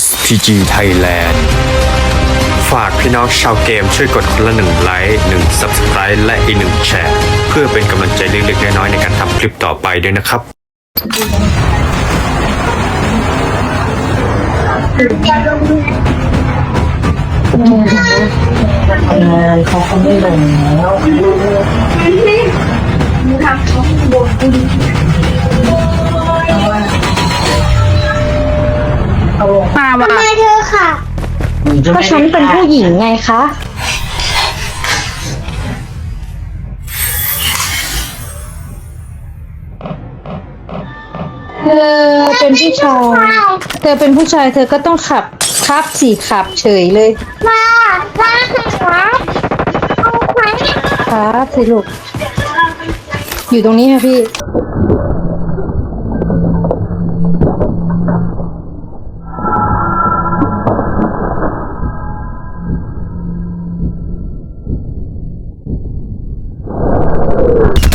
SPG Thailand ฝากพี่น้องชาวเกมช่วยกดคนละหนึ่งไลค์หนึ่ง Subscribe และอีกหนึ่งแชร์ เพื่อเป็นกำลังใจเล็กๆน้อยๆในการทำคลิปต่อไปด้วยนะครับ งานเขาก็ไม่ลงแล้วมาว่ะมาเธอค่ะก็ฉันเป็นผู้หญิงไงคะ เธอเป็นผู้ชาย เธอเป็นผู้ชายเธอก็ต้องขับ ขับสี่ขับเฉยเลยมามาหาเอาไปครับสิลูกอยู่ตรงนี้ค่ะพี่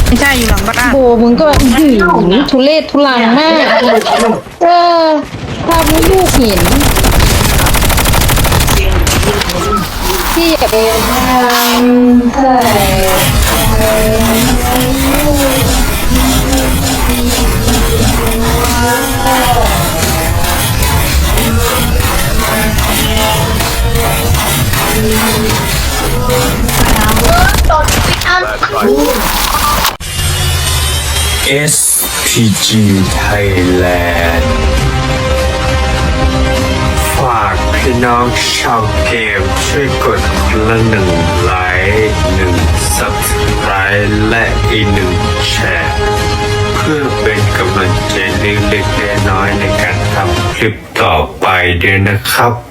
ไม่ใช่อยู่หลังบ้านโบมึงก็หืมทุเลศทุลังมาก เออทำให้ลูกเห็น พี่อย่าไปทำใส่เอส SPG Thailand ฝากพี่น้องชาวเกม ช่วยกดคนละหนึ่งไลค์หนึ่งซับสไครต์และอีกหนึ่งแชร์ เพื่อเป็นกำลังใจเล็กๆน้อยๆในการทำคลิปต่อไปด้วยนะครับ